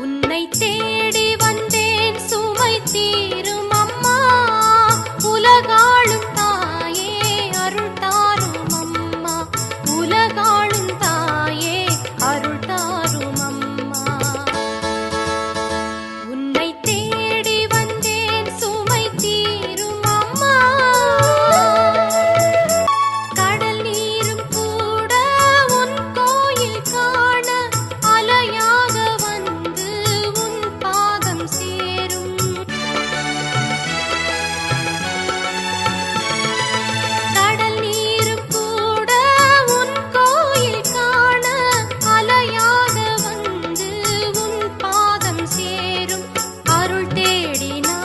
உன்னை தே அருள்